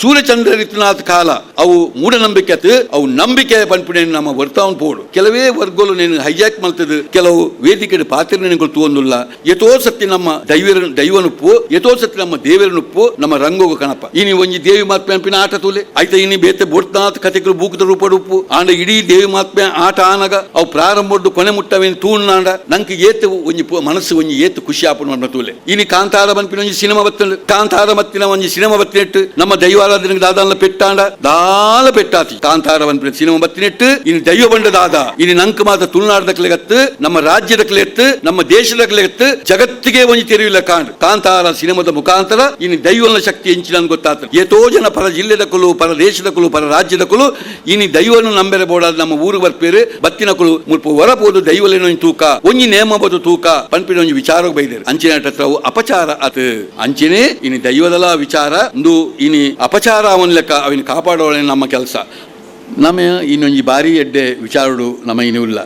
ಸೂರ್ಯಚಂದ್ರ ಋತುನಾಥ್ ಕಾಲ ಅವು ಮೂಢನಂಬಿಕೆ ಅತ್ತು ಅವು ನಂಬಿಕೆ ಪನ್ಪುಣೆ ನಮ್ಮ ವರ್ತಾವನ್ ಪೋಡು ಕೆಲವೇ ವರ್ಗಗಳು ನೀನು ಹೈಜಾಕ್ ಮಲ್ತದ ಕೆಲವು ವೇದಿಕೆ ಪಾತ್ರ ನೆನಗಳು ತೂಂದುಲ್ಲ ಎತೋ ಸತ್ತಿ ನಮ್ಮ ದೈವರ ದೈವನುಪ್ಪು ಎತೋ ಸತ್ತಿ ನಮ್ಮ ದೇವರನುಪ್ಪು ನಮ್ಮ ರಂಗೋಗ ಕಣಪ ಇನಿ ಒಂಜಿ ದೇವಿ ಮಾತ್ಮೆ ಅನ್ಪಿನ ಆಟ ತೂಲೆ ಐತ ಇನಿ ಬೇತೆ ಬೋಟ್ನಾಥ್ ಕಥೆಗಳು ಬೂಕದ ರೂಪದ ಉಪ್ಪು ಆಂಡ ಇಡೀ ದೇವಿ ಮಾತ್ಮೆ ಆಟ ಆನಗ ಅವು ಪ್ರಾರಂಭದ್ದು ಕೊನೆ ಮುಟ್ಟವೇನು ತೂಣ್ಣಾಂಡ ನಂಗೆ ಏತು ಒಂಜಿ ಪು- ಮನಸ್ಸು ಒಂಜಿ ಏತು ಖುಷಿ ಆಪುನ ಮಾಡ್ನ ತೂಲೆ ಇನಿ ಕಾಂತಾರ ಬನ್ಪಿನ ಒಂಜಿ ಸಿನಿಮಾ ಬತ್ತಂಡು ಕಾಂತಾರ ಮತ್ತಿನ ಒಂಜಿ ಸಿನಿಮಾ ಬತ್ತಿನೆಟ್ಟು ನಮ್ಮ ದೈವಾರಾಧನೆಗೆ ದಾದಾಲ ಪೆಟ್ಟಾಂಡ. ದಾಲ ಪೆಟ್ಟಾತಿ. ಕಾಂತಾರ ಬನ್ಪಿನ ಬತ್ತಿ ಬತ್ತಿನೆಟ್ಟು ಇನಿ ದೈವ ಬಂಡ ದಾದ. ಇನಿ ನಂಕ್ ಮಾತ ತುಳುನಾಡದಕ್ಲೆ ಎತ್ತು ನಮ್ಮ ರಾಜ್ಯದ ಎತ್ತು ನಮ್ಮ ದೇಶದ ಎತ್ತು ಜಗತ್ತಿಗೆ ಒಂಜಿ ತೆರೆಯುಲ್ಲ ಕಾಂಡ್ ಕಾಂತಾರ ಸಿನಿಮಾದ ಮುಖಾಂತರ ಇನಿ ದೈವನ ಶಕ್ತಿ ಹೆಂಚಿನ ಗೊತ್ತಾತ. ಏತೋ ಜನ ಪರ ಜಿಲ್ಲೆದ ಕುಲು, ಪರ ದೇಶದ ಪರ ರಾಜ್ಯದ ಇನಿ ದೈವನು ನಂಬೆರೆ ಬೋಡಾದ ನಮ್ಮ ಊರು ಬರ್ಪೇರು ಬತ್ತಿನ ಕುಲು ಮುಲ್ಪ ದೈವಲೇನೋ ಒಂಜಿ ತೂಕ. ಒಂಜಿ ನೇಮ ಬೋದು ತೂಕ, ಪನ್ಪಿನ ಒಂಜಿ ವಿಚಾರ ಬೈದೇರು. ಅಂಚಿನ ಹತ್ರ ಅಪಚಾರ ಅತ್ ಅಂಚಿನೇ ಇನಿ ದೈವದಲ ವಿಚಾರ ಒಂದು ಇನಿ ಅಪಚಾರ ಅವನ ಲೆಕ್ಕ, ಅವಿನ ಕಾಪಾಡೋಳೆ ನಮ್ಮ ಕೆಲಸ? ನಮ್ಮ ಇನ್ನೊಂಜಿ ಬಾರಿ ಎಡ್ಡೆ ವಿಚಾರಡು ನಮ್ಮ ಇಲ್ಲ.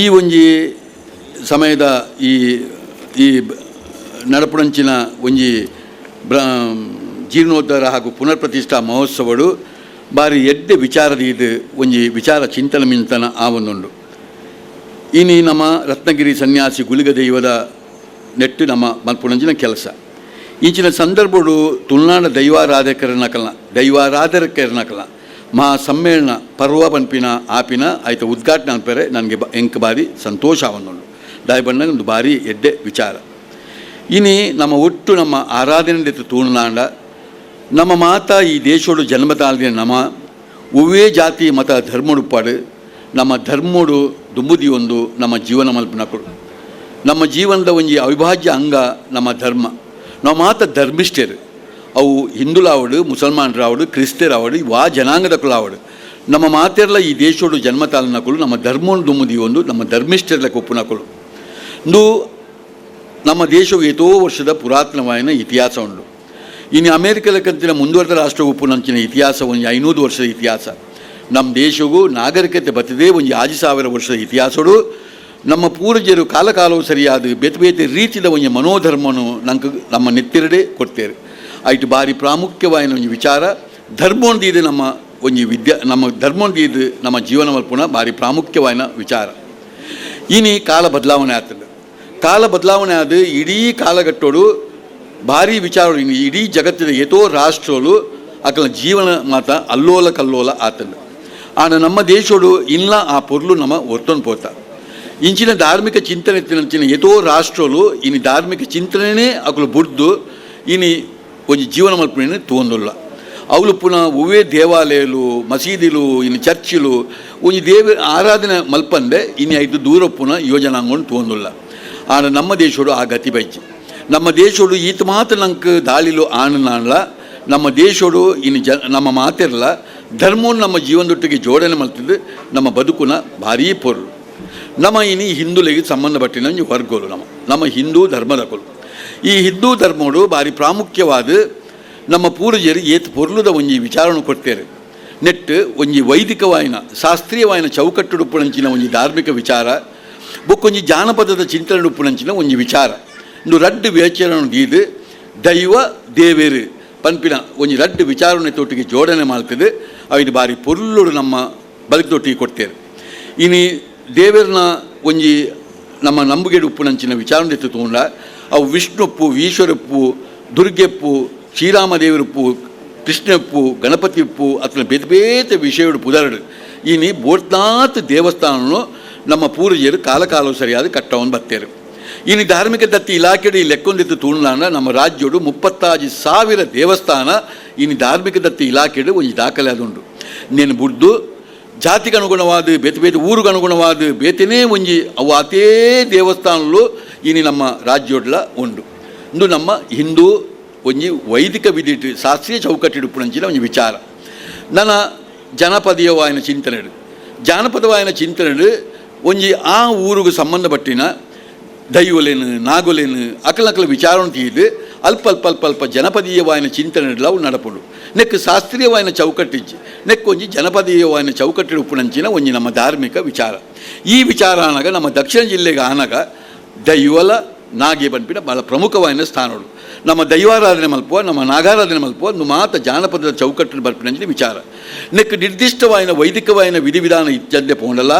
ಈ ಒಂಜಿ ಸಮಯದ ಈ ಈ ನಡಪಡಂಚಿನ ಒಂಜಿ ಬ್ರ, ಜೀರ್ಣೋದ್ಧಾರ ಹಾಗೂ ಪುನರ್ ಪ್ರತಿಷ್ಠಾ ಮಹೋತ್ಸವಡು ಬಾರಿ ಎಡ್ಡೆ ವಿಚಾರದ ಇದು ಒಂಜಿ ವಿಚಾರ ಚಿಂತನ ಮಿಂತನ ಆವೊಂದುಂಡು ಇನಿ ನಮ್ಮ ರತ್ನಗಿರಿ ಸನ್ಯಾಸಿ ಗುಳಿಗ ದೈವದ ನೆಟ್ಟು ನಮ್ಮ ಮಲ್ಪುಣಂಜಿನ ಕೆಲಸ. ಈಚಿನ ಸಂದರ್ಭಗಳು ತುಳುನಾಡ ದೈವಾರಾಧಕರನಕಲ್ನ ದೈವಾರಾಧಕರನಕಲ್ನ ಮಾ ಸಮ್ಮೇಳನ ಪರ್ವ ಪನ್ಪಿನ ಆಪಿನ ಆಯ್ತ ಉದ್ಘಾಟನೆ ಅನ್ಪೇರೆ ನನಗೆ ಬ ಎಂಕ್ ಬಾರಿ ಸಂತೋಷ ಆವೊಂದುಂಡು ದಾಯಿ ಬಂದಾಗ ಒಂದು ಬಾರಿ ಎಡ್ಡೆ ವಿಚಾರ. ಇನಿ ನಮ್ಮ ಒಟ್ಟು ನಮ್ಮ ಆರಾಧನೆ ತೂಣನಾಂಡ ನಮ್ಮ ಮಾತ ಈ ದೇಶೋಡು ಜನ್ಮ ನಮ ಒವ್ವೇ ಜಾತಿ ಮತ ಧರ್ಮಡುಪ್ಪಾಡು ನಮ್ಮ ಧರ್ಮೋಡು ದುಂಬುದಿ ಒಂದು ನಮ್ಮ ಜೀವನ ಮಲ್ಪನಕುಡು ನಮ್ಮ ಜೀವನದ ಒಂಜಿ ಅವಿಭಾಜ್ಯ ಅಂಗ ನಮ್ಮ ಧರ್ಮ. ನಾವು ಮಾತ ಧರ್ಮಿಷ್ಠರು. ಅವು ಹಿಂದುಲಾವಡು ಮುಸಲ್ಮಾನರಾವಡು ಕ್ರಿಸ್ತರಾವಡು ವಾ ಜನಾಂಗದ ಕುಲಾವಡು ನಮ್ಮ ಮಾತೆರ್ಲ ಈ ದೇಶೋಡು ಜನ್ಮ ತಾಳ್ನಕಲು ನಮ್ಮ ಧರ್ಮವನ್ನು ದುಮ್ಮದಿ ಒಂದು, ನಮ್ಮ ಧರ್ಮಿಷ್ಠರ್ಲ ಕೊಪ್ಪುನಕಲು ಇಂದು ನಮ್ಮ ದೇಶವು ಏತೋ ವರ್ಷದ ಪುರಾತನವಾಯಿನ ಇತಿಹಾಸ ಉಂಟು. ಇನ್ನು ಅಮೇರಿಕದಕ್ಕಂತಿನ ಮುಂದುವರೆದ ರಾಷ್ಟ್ರ ಉಪ್ಪುನಂಚಿನ ಇತಿಹಾಸ ಒಂದು ಐನೂರು ವರ್ಷದ ಇತಿಹಾಸ. ನಮ್ಮ ದೇಶವು ನಾಗರಿಕತೆ ಬತ್ತದೆ ಒಂದು ಆಜಿ ಸಾವಿರ ವರ್ಷದ ಇತಿಹಾಸಡು ನಮ್ಮ ಪೂರ್ವಜರು ಕಾಲಕಾಲವು ಸರಿಯಾದ ಬೇತೆ ಬೇತೆ ರೀತಿದ ಒಂದು ಮನೋಧರ್ಮನು ನಂಗೆ ನಮ್ಮ ನೆತ್ತಿರಡೆ ಕೊಡ್ತೇವೆ. ಆಯ್ತು ಬಾರಿ ಪ್ರಾಮುಖ್ಯವಾಯಿನ ಒಂದು ವಿಚಾರ. ಧರ್ಮೊಂದಿದು ನಮ್ಮ ಒಂದು ವಿದ್ಯಾ, ನಮ್ಮ ಧರ್ಮೊಂದಿದು ನಮ್ಮ ಜೀವನ ಭಾರಿ ಬಾರಿ ಪ್ರಾಮುಖ್ಯವಾಯಿನ ವಿಚಾರ. ಇನಿ ಕಾಲ ಬದಲಾವಣೆ ಆಗ್ತದೆ ಕಾಲ ಬದಲಾವಣೆ ಆದ ಇಡೀ ಕಾಲಘಟ್ಟೋಡು ಭಾರಿ ವಿಚಾರ, ಇಡೀ ಜಗತ್ತಿನ ಎತೋ ರಾಷ್ಟ್ರಗಳು ಅಕಲ ಜೀವನ ಮಾತ ಅಲ್ಲೋಲ ಕಲ್ಲೋಲ ಆತಂದು. ಆನ ನಮ್ಮ ದೇಶೋಡು ಇಲ್ಲ ಆ ಪೊರ್ಲು ನಮ್ಮ ಒರ್ತೊಂದು ಪೋತ. ಇಂಚಿನ ಧಾರ್ಮಿಕ ಚಿಂತನೆ ತಿನ್ನ ಎತೋ ರಾಷ್ಟ್ರಗಳು ಇನಿ ಧಾರ್ಮಿಕ ಚಿಂತನೆನೇ ಅಗಲು ಬುಡ್ದು ಇನಿ ಒಂಜಿ ಜೀವನ ಮಲ್ಪನೆ ತೋಂದುಲ್ಲ ಅವಳು ಪುನಃ ಉವೇ ದೇವಾಲಯಲು ಮಸೀದಿಲು, ಇನ್ನು ಚರ್ಚಿಲು ಒಂಜಿ ದೇವ ಆರಾಧನೆ ಮಲ್ಪಂದೆ ಇನ್ನು ಐದು ದೂರ ಪುನಃ ಯೋಜನಾಂಗೊಂಡು ತೋಂದುಲ್ಲ ಆಡ ನಮ್ಮ ದೇಶೋಡು ಆ ಗತಿ ಬೈಜಿ. ನಮ್ಮ ದೇಶೋಡು ಈತ ಮಾತ್ರ ನಂಗೆ ದಾಳಿಲು ಆನಲ್ಲ ನಮ್ಮ ದೇಶೋಡು ಇನ್ನು ಜ ನಮ್ಮ ಮಾತಿರಲ್ಲ ಧರ್ಮವನ್ನು ನಮ್ಮ ಜೀವನದೊಟ್ಟಿಗೆ ಜೋಡಣೆ ಮಲ್ತಿದ್ದು ನಮ್ಮ ಬದುಕುನ ಭಾರೀ ಪೊರ್ಲು ನಮ್ಮ ಇನಿ ಹಿಂದುಲಿಗೆ ಸಂಬಂಧಪಟ್ಟಿನ ವರ್ಗಗಳು ನಮ್ಮ. ನಮ್ಮ ಹಿಂದೂ ಧರ್ಮದ ಕುಲು. ಈ ಹಿಂದೂ ಧರ್ಮೋಡು ಭಾರಿ ಪ್ರಾಮುಖ್ಯವಾದ ನಮ್ಮ ಪೂರ್ವಜರು ಏತ್ ಪೊರ್ಲುದ ಒಂಜಿ ವಿಚಾರಣೆ ಕೊಡ್ತೇವೆ ನೆಟ್ಟು ಒಂಜಿ ವೈದಿಕವಾಯಿನ ಶಾಸ್ತ್ರೀಯವಾಯಿನ ಚೌಕಟ್ಟು ಉಪ್ಪುನಂಚಿನ ಒಂಜಿ ಧಾರ್ಮಿಕ ವಿಚಾರ ಬೊಕ್ಕೊಂಜಿ ಜಾನಪದದ ಚಿಂತನೆ ಉಪ್ಪುನಂಚಿನ ಒಂಜಿ ವಿಚಾರ. ಇಂದು ರಡ್ಡು ವಿಚಾರ ದೀದು ದೈವ ದೇವೇರು ಪನ್ಪಿನ ಒಂಜಿ ರಡ್ಡು ವಿಚಾರಣೆ ತೊಟ್ಟಿಗೆ ಜೋಡಣೆ ಮಾಡ್ತದೆ, ಅವಿದು ಬಾರಿ ಪೊರ್ಲುಡು ನಮ್ಮ ಬದುಕುತೊಟ್ಟಿಗೆ ಕೊಡ್ತೇವೆ ಇನಿ ದೇವರನ ಒಂಜಿ ನಮ್ಮ ನಂಬುಗೆಡು ಉಪ್ಪುನಂಚಿನ ವಿಚಾರ ತೂಂಡ ಅವು ವಿಷ್ಣುಪ್ಪು, ಈಶ್ವರಪ್ಪು, ದುರ್ಗೆಪ್ಪು, ಶ್ರೀರಾಮದೇವರಪ್ಪು, ಕೃಷ್ಣಪ್ಪು ಗಣಪತಿ ಉಪ್ಪು ಅತನ ಬೇತೆ ಬೇತೆ ವಿಷಯಗಳು ಪುದರಡು ಇನಿ ಬೋಟ್ನಾಥ್ ದೇವಸ್ಥಾನನು ನಮ್ಮ ಪೂರ್ವಜರು ಕಾಲ ಸರಿಯಾದ ಕಟ್ಟವನ್ನು ಬರ್ತಾರೆ ಇನ್ನು ಧಾರ್ಮಿಕ ದತ್ತಿ ಇಲಾಖೆಡು ಲೆಕ್ಕೊಂದಿತ್ತು ತುಳುನಾಡ ನಮ್ಮ ರಾಜ್ಯಡು ಮುಪ್ಪತ್ತಾಜಿ ಸಾವಿರ ದೇವಸ್ಥಾನ ಇನ್ನು ಧಾರ್ಮಿಕ ದತ್ತಿ ಇಲಾಖೆಡು ಒಂಜಿ ದಾಖಲೆ ಅದುಂಡು నేను ಬುಡ್ದು ಜಾತಿಗೆ ಅನುಗುಣವಾದ ಬೇತೆ ಬೇತೆ ಊರಿಗೆ ಅನುಗುಣವಾದ ಬೇತೆನೇ ಒಂಜಿ ಅವು ಅತೇ ದೇವಸ್ಥಾನಲು ಇನಿ ನಮ್ಮ ರಾಜ್ಯೋಡ್ಲ ಉಂಡು ಇಂದು ನಮ್ಮ ಹಿಂದೂ ಒಂಜಿ ವೈದಿಕ ವಿಧಿಟ್, ಶಾಸ್ತ್ರೀಯ ಚೌಕಟ್ಟಿಡು ಪುಣಂಚಿನ ಒಂಜಿ ವಿಚಾರ. ನನ್ನ ಜನಪದೀಯವಾಯಿನ ಚಿಂತನೆಡು. ಜಾನಪದವಾಯಿನ ಚಿಂತನೆಡು ಒಂಜಿ ಆ ಊರಿಗೆ ಸಂಬಂಧಪಟ್ಟಿನ ದೈವಲೇನು, ನಾಗೋಲೇನು ಅಕಲ ಅಕಲ ವಿಚಾರವನ್ನು ತೀದು ಅಲ್ಪ ಅಲ್ಪ ಅಲ್ಪ ಅಲ್ಪ ಜನಪದೀಯವಾಯಿನ ಚಿಂತನೆಡ್ಲ ಅವು ನಡಪುಡು ನೆಕ್ ಶಾಸ್ತ್ರೀಯವಾಯಿನ ಚೌಕಟ್ಟಿಜ್ಜಿ. ನೆಕ್ ಒಂಜಿ ಜನಪದೀಯವಾಯಿನ ಚೌಕಟ್ಟಿಡು ಉಪ್ಪುನಂಚಿನ ಒಂಜಿ ನಮ್ಮ ಧಾರ್ಮಿಕ ವಿಚಾರ. ಈ ವಿಚಾರ ಅನಗ ನಮ್ಮ ದಕ್ಷಿಣ ಜಿಲ್ಲೆಗೆ ಆನಗ ದೈವಲ ನಾಗೆ ಪನ್ಪಿನ ಭಾಳ ಪ್ರಮುಖವಾಯಿನ ಸ್ಥಾನಗಳು ನಮ್ಮ ದೈವಾರಾಧನೆ ಮಲ್ಪುವ, ನಮ್ಮ ನಾಗಾರಾಧನೆ ಮಲ್ಪುವ ಒಂದು ಮಾತ ಜಾನಪದದ ಚೌಕಟ್ಟಿನ ಬರ್ಪಿನಂಚಿನ ವಿಚಾರ. ನೆಕ್ ನಿರ್ದಿಷ್ಟವಾಯಿನ ವೈದಿಕವಾಯಿನ ವಿಧಿವಿಧಾನ ಇತ್ಯಂತೆ ಪೋಂಡಲ.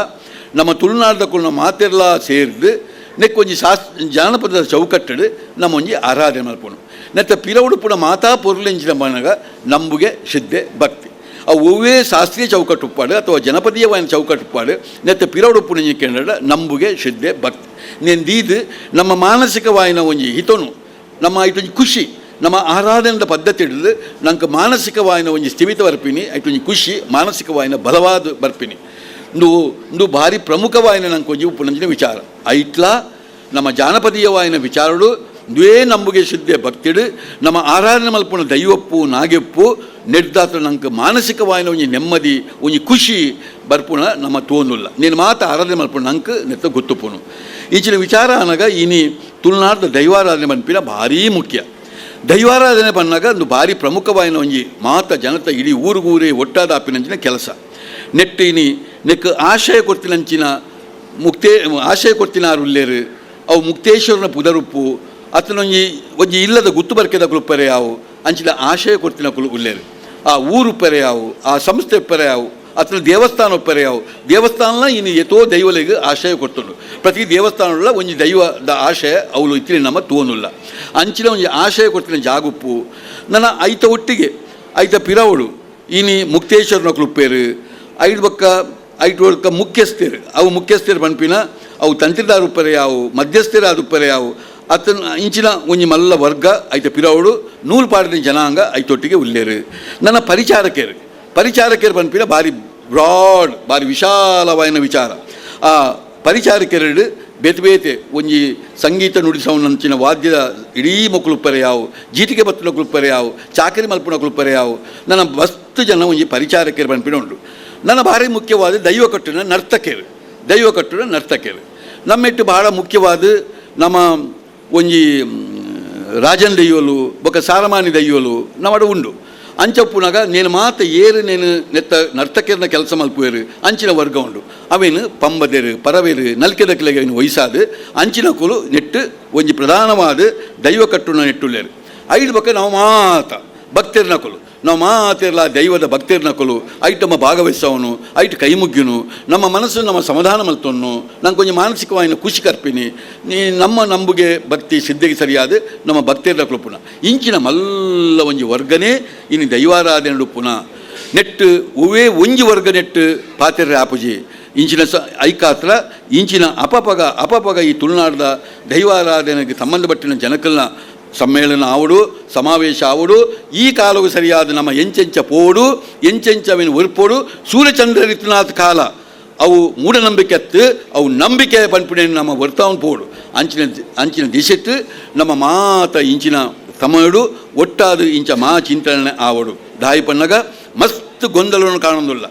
ನಮ್ಮ ತುಳುನಾಡದ ಮಾತೆಲ್ಲ ಸೇರಿದು നെക്കൊഞ്ച് ശാസ് ಜಾನಪದ ಚೌಕಟ್ಟಡು ನಮ್ಮೊಂಜಿ ಆರಾಧನೆ ಮಲ್ಪೊಡು ನೆತ್ತ ಪಿರವುಡು ಪುಡ ಮಾತಾ ಪೊರುಲೆಂಚಿನ ಮನಗ ನಂಬುಗೆ ಶ್ರದ್ಧೆ, ಭಕ್ತಿ. ಅವು ಒವೇ ಶಾಸ್ತ್ರೀಯ ಚೌಕಟ್ಟು ಅಥವಾ ಜನಪದೀಯವಾದ ಚೌಕಟ್ಟು ಉಪ್ಪಾಡು ನೆತ್ತ ಪಿರವುಡು ಪುಣಜಿ ಕೇಂದ್ರ ನಂಬುಗೆ ಶ್ರದ್ಧೆ, ಭಕ್ತಿ. ನೆಂದೀದು ನಮ್ಮ ಮಾನಸಿಕವಾಯಿನ ಒಂಜಿ ಹಿತನು, ನಮ್ಮ ಇಟೊಂಜಿ ಖುಷಿ, ನಮ್ಮ ಆರಾಧನೆದ ಪದ್ಧತಿ ಹಿಡಿದು ನಂಗೆ ಮಾನಸಿಕವಾಯಿನ ಒಂಜಿ ಸ್ಥಿಮಿತ ಬರ್ಪಿನಿ, ಐಟೊಂಜಿ ಖುಷಿ ಮಾನಸಿಕವಾಯಿನ ಬಲವಾದ ಬರ್ಪಿನಿ. ಇಂದು ಭಾರಿ ಪ್ರಮುಖವಾಯಿನ ನಂಗೆ ಒಂಜಿ ಉಪ್ಪುನಂಚಿನ ವಿಚಾರ ಐಟ್ಲ ನಮ್ಮ ಜಾನಪದೀಯವಾಯಿನ ವಿಚಾರಡು ದ್ವೇ ನಂಬುಗೆ ಶುದ್ಧೆ ಭಕ್ತಿಡು ನಮ್ಮ ಆರಾಧನೆ ಮಲ್ಪನ ದೈವಪ್ಪು ನಾಗೆಪ್ಪು ನೆಡ್ದಾತ್ರ ನಂಗೆ ಮಾನಸಿಕವಾಯಿನ ಒಂಜಿ ನೆಮ್ಮದಿ ಒಂಜಿ ಖುಷಿ ಬರ್ಪುನ ನಮ್ಮ ತೋನುಲ್ಲ నేను ಮಾತ ಆರಾಧನೆ ಮಲ್ಪುನ ನಂಗೆ ನೆತ್ತ ಗೊತ್ತುಪುನು ಈಚಿನ ವಿಚಾರ ಅನಗ ಇನಿ ತುಳುನಾಡದ ದೈವಾರಾಧನೆ ಮನ್ಪಿನ ಭಾರೀ ಮುಖ್ಯ ದೈವಾರಾಧನೆ ಬಂದಾಗ ಒಂದು ಭಾರಿ ಪ್ರಮುಖವಾಯಿನ ಒಂಜಿ ಮಾತ ಜನತ ಇಡೀ ಊರಿಗೂರೇ ಒಟ್ಟಾದ ಆಪಿನಂಚಿನ ಕೆಲಸ ನೆಟ್ಟಿನಿ ನೆಕ್ ಆಶಯ ಕೊರ್ತಿನಂಚಿನ ಮುಕ್ತೇ, ಆಶಯ ಕೊರ್ತಿನ ಉಲ್ಲೇರು, ಅವು ಮುಕ್ತೇಶ್ವರನ ಪುದರುಪ್ಪು ಅತನೊಂಜಿ ಒಂಜಿ ಇಲ್ಲದ ಗುತ್ತು ಬರ್ಕೆದ ಕುಲುಪ್ಪರೆ ಯಾವು ಅಂಚಿನ ಆಶಯ ಕೊರ್ತಿನ ಕುಲು ಉಲ್ಲೇರು. ಆ ಊರು ಪೆರೆ ಯಾವು ಆ ಸಂಸ್ಥೆ ಪೆರೆ ಯಾವು ಅತನ ದೇವಸ್ಥಾನ ಒಪ್ಪರೆ ಯಾವು ದೇವಸ್ಥಾನ ಇನ್ನು ಎತ್ತೋ ದೈವಲಿಗೆ ಆಶಯ ಕೊಡ್ತುಂಡು ಪ್ರತಿ ದೇವಸ್ಥಾನಗಳ ಒಂಜಿ ದೈವದ ಆಶಯ ಅವಳು ಇತ್ತಿನ ನಮ್ಮ ತೋನುಲ್ಲ ಅಂಚಿನ ಒಂಜಿ ಆಶಯ ಕೊಡ್ತಿನ ಜಾಗುಪ್ಪು ನನ್ನ ಐತ ಒಟ್ಟಿಗೆ, ಐತ ಪಿರವಳು, ಇನಿ ಮುಕ್ತೇಶ್ವರನ ಕುಲುಪ್ಪೇರು ಐದು ಬಕ್ಕ ಐಟು ಒಳಕ ಮುಖ್ಯಸ್ಥರು. ಅವು ಮುಖ್ಯಸ್ಥರು ಪನ್ಪಿನ ಅವು ತಂತ್ರಿದಾರ ಉಪ್ಪರೆ ಯಾವು ಮಧ್ಯಸ್ಥರಾದ ಉಪ್ಪರೆ ಯಾವು, ಅತನ ಇಂಚಿನ ಒಂಜಿ ಮಲ್ಲ ವರ್ಗ, ಐತೆ ಪಿರವಡು ನೂಲು ಪಾಡಿನ ಜನಾಂಗ ಐತೊಟ್ಟಿಗೆ ಉಲ್ಲೇರು. ನನ್ನ ಪರಿಚಾರಕರು ಪರಿಚಾರಕರು ಪನ್ಪಿನ ಭಾರಿ ಬ್ರಾಡ್, ಭಾರಿ ವಿಶಾಲವಾಯಿನ ವಿಚಾರ. ಆ ಪರಿಚಾರಕರಡು ಬೇತೆ ಬೇತೆ ಒಂಜಿ ಸಂಗೀತ ನುಡಿಸೋನಂಚಿನ ವಾದ್ಯದ ಇಡೀ ಮಕ್ಕಳು ಪರೆ ಯಾವು, ಜೀತಿಗೆ ಬತ್ತಿನ ಕುಲುಪರೆ ಯಾವು, ಚಾಕರಿ ಮಲ್ಪಿನ ಕುಲುಪರೆ ಯಾವು, ನನ್ನ ಮಸ್ತ್ ಜನ ಒಂಜಿ ಪರಿಚಾರಕರು ಪನ್ಪಿನ ಉಂಟು. ನನ್ನ ಭಾರಿ ಮುಖ್ಯವಾದ ದೈವ ಕಟ್ಟುನ ನರ್ತಕೇವೆ. ದೈವ ಕಟ್ಟುನ ನರ್ತಕೇವೆ. ನಮ್ಮೆಟ್ಟು ಬಹಳ ಮುಖ್ಯವಾದ ನಮ್ಮ ಒಂಜಿ ರಾಜನ್ ದೈಯೋಲು ಬೊಕ ಸಾರಮಾನಿ ದೈಯೋಲು ನಮಡೆ ಉಂಡು. ಅಂಚಪ್ಪುನಾಗ ನೇನು ಮಾತ ಏರು ನೇನು ನೆತ್ತ ನರ್ತಕೇರ್ನ ಕೆಲಸ ಮಲ್ಪುವೇರು, ಅಂಚಿನ ವರ್ಗ ಉಂಡು. ಅವೇನು ಪಂಬದೇರು, ಪರವೇರು ನಲ್ಕೆದಕ್ಕಿಲೆಗೆ ಅವನು ವಯಸ್ಸಾದ ಅಂಚಿನ ಕುಲು ನೆಟ್ಟು ಒಂಜಿ ಪ್ರಧಾನವಾದ ದೈವ ಕಟ್ಟುನ ನೆಟ್ಟುಳ್ಳೇರು. ಐದು ಬೊಕ ನಾವು ಮಾತ ಭಕ್ತರ್ನ ಕುಲು. ನಾವು ಮಾತಿರಲ್ಲ ದೈವದ ಭಕ್ತಿರ್ ನಕಲು ಐಟ್ ನಮ್ಮ ಭಾಗವಹಿಸವನು ಐಟ್ ಕೈ ಮುಗ್ಗಿನು ನಮ್ಮ ಮನಸ್ಸು ನಮ್ಮ ಸಮಾಧಾನ ಮಲ್ತೊನ್ನು ನಂಗೆ ಕೊಂಚ ಮಾನಸಿಕವಾಗಿ ಖುಷಿ ಕರ್ಪಿನಿ, ನೀ ನಮ್ಮ ನಂಬುಗೆ ಭಕ್ತಿ ಸಿದ್ಧಿಗೆ ಸರಿಯಾದ ನಮ್ಮ ಭಕ್ತಿರ್ನ ಕೊಲು ಪುನಃ ಇಂಚಿನ ಮಲ್ಲ ಒಂಜಿ ವರ್ಗನೇ ಇನ್ನು ದೈವಾರಾಧನೆ ಪುನಃ ನೆಟ್ಟು ಹೂವೇ ಒಂಜಿ ವರ್ಗ ನೆಟ್ಟು ಪಾತ್ರ ಆಪುಜಿ. ಇಂಚಿನ ಸ, ಐಕಾತ್ರ, ಇಂಚಿನ ಅಪಪಗ ಅಪಪಗ ಈ ತುಳುನಾಡದ ದೈವಾರಾಧನೆಗೆ ಸಂಬಂಧಪಟ್ಟಿನ ಜನಕಲ್ನ ಸಮ್ಮೇಳನ ಆವಡು, ಸಮಾವೇಶ ಆವಡು, ಈ ಕಾಲವು ಸರಿಯಾದ ನಮ್ಮ ಎಂಚೆಂಚ ಪೋಡು, ಎಂಚೆಂಚವಿನ ಒರ್ಪೋಡು, ಸೂರ್ಯಚಂದ್ರ ಋತುನಾಥ್ ಕಾಲ. ಅವು ಮೂಢನಂಬಿಕೆತ್ತು ಅವು ನಂಬಿಕೆ ಪನ್ಪುಣೆ ನಮ್ಮ ವರ್ತಾವನ್ ಪೋಡು. ಅಂಚಿನ ಅಂಚಿನ ದಿಶೆತ್ತು, ನಮ್ಮ ಮಾತ ಇಂಚಿನ ಸಮಯಡು, ಒಟ್ಟಾದ ಇಂಚ ಮಾ ಚಿಂತನೆ ಆವಡು. ದಾಯಿ ಪನ್ನಗ ಮಸ್ತ್ ಗೊಂದಲವನ್ನು ಕಾಣೋದಿಲ್ಲ.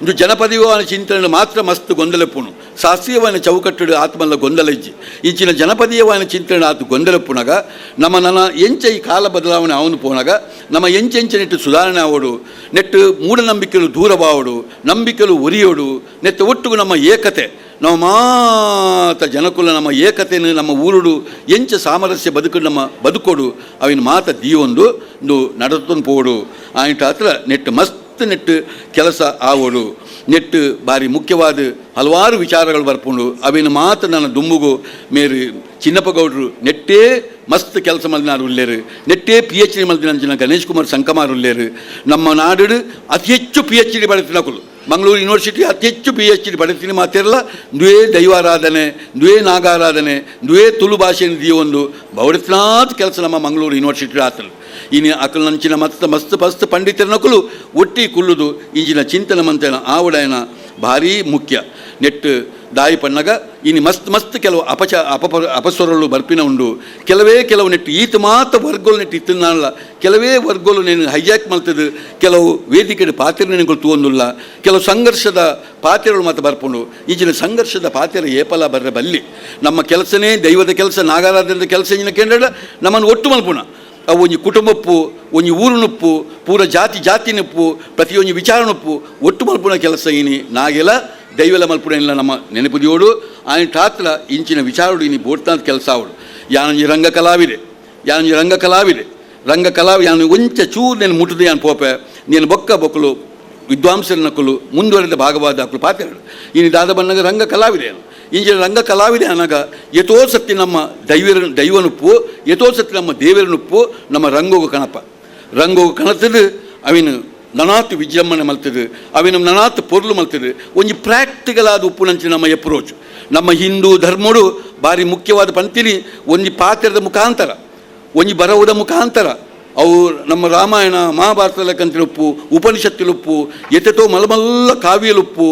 ಇಂದು ಜನಪದೀಯವಾದ ಚಿಂತನೆ ಮಾತ್ರ ಮಸ್ತ್ ಗೊಂದಲಪ್ಪುನು ಶಾಸ್ತ್ರೀಯವಾದ ಚೌಕಟ್ಟು ಆತ್ಮಲ್ಲ ಗೊಂದಲ ಇಜ್ಜಿ. ಇಂಚಿನ ಜನಪದೀಯವಾದ ಚಿಂತನೆ ಆತು ಗೊಂದಲಪ್ಪುನಾಗ ನಮ್ಮ ನನ್ನ ಎಂಚ ಈ ಕಾಲ ಬದಲಾವಣೆ ಅವನು ಪೋನಗ ನಮ್ಮ ಎಂಚೆಂಚ ನೆಟ್ಟು ಸುಧಾರಣೆ ಆವಡು, ನೆಟ್ಟು ಮೂಢನಂಬಿಕೆಲು ದೂರವಾವಡು, ನಂಬಿಕೆಲು ಒರಿಯೋಡು ನೆಟ್ಟು ಒಟ್ಟಿಗೂ ನಮ್ಮ ಏಕತೆ. ನಾವು ಮಾತ ಜನಕುಲ ನಮ್ಮ ಏಕತೆಯನ್ನು ನಮ್ಮ ಊರುಡು, ಎಂಚ ಸಾಮರಸ್ಯ ಬದುಕು ನಮ್ಮ ಬದುಕೋಡು, ಅವಿನ ಮಾತ ದೀವೊಂದು ಇಂದು ನಡತೊಂದು ಪೋಡು. ಆಯ್ತು ಹತ್ರ ನೆಟ್ಟು ಮಸ್ತ್ ನೆಟ್ಟು ಕೆಲಸ ಆವೋಡು ನೆಟ್ಟು ಭಾರಿ ಮುಖ್ಯವಾದ ಹಲವಾರು ವಿಚಾರಗಳು ಬರ್ಪುಂಡು ಅವಿನ ಮಾತು ನನ್ನ ದುಂಬುಗು ಮೇರು ಚಿನ್ನಪ್ಪ ಗೌಡ್ರು ನೆಟ್ಟೇ ಮಸ್ತ್ ಕೆಲಸ ಮಲ್ದಿನಾರು ಉಳ್ಳೇರು ನೆಟ್ಟೇ ಪಿ ಎಚ್ ಡಿ ಮಲ್ದಿನ ಗಣೇಶ್ ಕುಮಾರ್ ಸಂಕಮಾರ್ ಉಳ್ಳೇರು ನಮ್ಮ ನಾಡು ಅತಿ ಹೆಚ್ಚು P H D Mangaluru university ಅತಿ ಹೆಚ್ಚು ಪಿ ಎಚ್ ಡಿ ಬಡತಿನ ಮಾತಿರಲ್ಲ ದ್ವೇ ದೈವಾರಾಧನೆ, ದ್ವೇ ನಾಗಾರಾಧನೆ, ದ್ವೇ ತುಳು ಭಾಷೆ ಒಂದು ಬೌಡತ್ನಾಥ್ ಕೆಲಸ ನಮ್ಮ ಮಂಗಳೂರು ಯೂನಿವರ್ಸಿಟಿ ಆತಲು ಇನ್ನು ಅಕಲ್ ನಂಚಿನ ಮಸ್ತ್ ಮಸ್ತ್ ಪಂಡಿತರ ನಕಲು ಒಟ್ಟಿ ಕುಲ್ಲುದು ಇಂಚಿನ ಚಿಂತನ ಮಂತನ ಆವಡಯನ ಭಾರಿ ಮುಖ್ಯ. ನೆಟ್ಟು ದಾಯಿ ಪಣ್ಣಗ ಇನ್ನು ಮಸ್ತ್ ಮಸ್ತ್ ಕೆಲವು ಅಪಚ ಅಪಪ ಅಪಸ್ವರಗಳು ಬರ್ಪಿನ ಉಂಡು. ಕೆಲವೇ ಕೆಲವು ನೆಟ್ಟು ಈತ ಮಾತ್ರ ವರ್ಗೋಲು ನೆಟ್ಟು ಇತ್ತಿನಲ್ಲ ಕೆಲವೇ ವರ್ಗೋಲು ನೆನ ಹೈಜಾಕ್ ಮಲ್ತದು ಕೆಲವು ವೇದಿಕೆಯ ಪಾತ್ರ ನೆನಗಳು ತೂವೊಂದುಲ್ಲ. ಕೆಲವು ಸಂಘರ್ಷದ ಪಾತ್ರಗಳು ಮಾತ್ರ ಬರ್ಪುಂಡು. ಈಚಿನ ಸಂಘರ್ಷದ ಪಾತ್ರ ಏಪಲ ಬರ್ರೆ ಬಲ್ಲಿ. ನಮ್ಮ ಕೆಲಸನೇ ದೈವದ ಕೆಲಸ, ನಾಗಾರಾಧನದ ಕೆಲಸ ಇಂಜಿನ ಕೇಂದ್ರ ನಮ್ಮನ್ನು ಒಟ್ಟು ಮಲ್ಪುಣ. ಒಂದು ಕುಟುಂಬಪ್ಪು, ಒಂದು ಊರು ನುಪ್ಪು, ಪೂರ ಜಾತಿ ಜಾತಿ ನುಪ್ಪು, ಪ್ರತಿಯೊಂದು ವಿಚಾರ ನೊಪ್ಪು, ಒಟ್ಟು ಮಲ್ಪುನ ಕೆಲಸ ಏನಿ ನಾಗೆಲ್ಲ ದೈವಲ ಮಲ್ಪುನೆಲ್ಲ ನಮ್ಮ ನೆನಪುದಿಯೋಡು, ಆಯ್ನ ಠಾತ್ರ ಇಂಚಿನ ವಿಚಾರಡು ಇನಿ ಬೋಡ್ತಾಂತ ಕೆಲಸ ಅವಳು. ಯಾನೊಂಜಿ ರಂಗ ಕಲಾವಿದೆ, ಯಾನೊಂಜಿ ರಂಗ ಕಲಾವಿದೆ, ರಂಗ ಕಲಾವಿ ಯಾನು ಒಂಚ ಚೂರು ನೇನು ಮುಟ್ಟದೆ ಯಾನು ಪೋಪೆ, ನೀನು ಬೊಕ್ಕ ಬೊಕ್ಕಲು ವಿದ್ವಾಂಸರ ನಕಲು ಮುಂದುವರೆದ ಭಾಗವಾದ ಹಕ್ಕಲು ಪಾತ್ರ ಇನ್ನು ದಾದ ಬಣ್ಣಗ ರಂಗ ಕಲಾವಿದೆ ಇಂಜಿನ ರಂಗ ಕಲಾವಿದೆ ಅನಗ ಸತ್ತಿ ನಮ್ಮ ದೈವರ ದೈವನುಪ್ಪು ಸತ್ತಿ ನಮ್ಮ ದೇವರನುಪ್ಪು ನಮ್ಮ ರಂಗೋಗ ಕಣಪ ರಂಗೋಗ ಕಣತದು ಅವಿನ ನನಾತ್ ವಿಜೃಂಭಣೆ ಮಲ್ತದು ಅವಿನ ನನಾತ್ ಪೊರ್ಲು ಮಲ್ತದು ಒಂಜಿ ಪ್ರಾಕ್ಟಿಕಲ್ ಆದ ಉಪ್ಪು ನಂಚಿ ನಮ್ಮ ಎಪ್ರೋಚ್ ನಮ್ಮ ಹಿಂದೂ ಧರ್ಮಡು ಭಾರಿ ಮುಖ್ಯವಾದ ಪಂತಿನಿ ಒಂಜಿ ಪಾತ್ರದ ಮುಖಾಂತರ ಒಂಜಿ ಬರವುದ ಮುಖಾಂತರ, ಅವು ನಮ್ಮ ರಾಮಾಯಣ ಮಹಾಭಾರತ ಲೆಕ್ಕಂತಿಲುಪ್ಪು ಉಪನಿಷತ್ತಿಲುಪ್ಪು ಎತೆತೋ ಮಲಮಲ್ಲ ಕಾವ್ಯಲುಪ್ಪು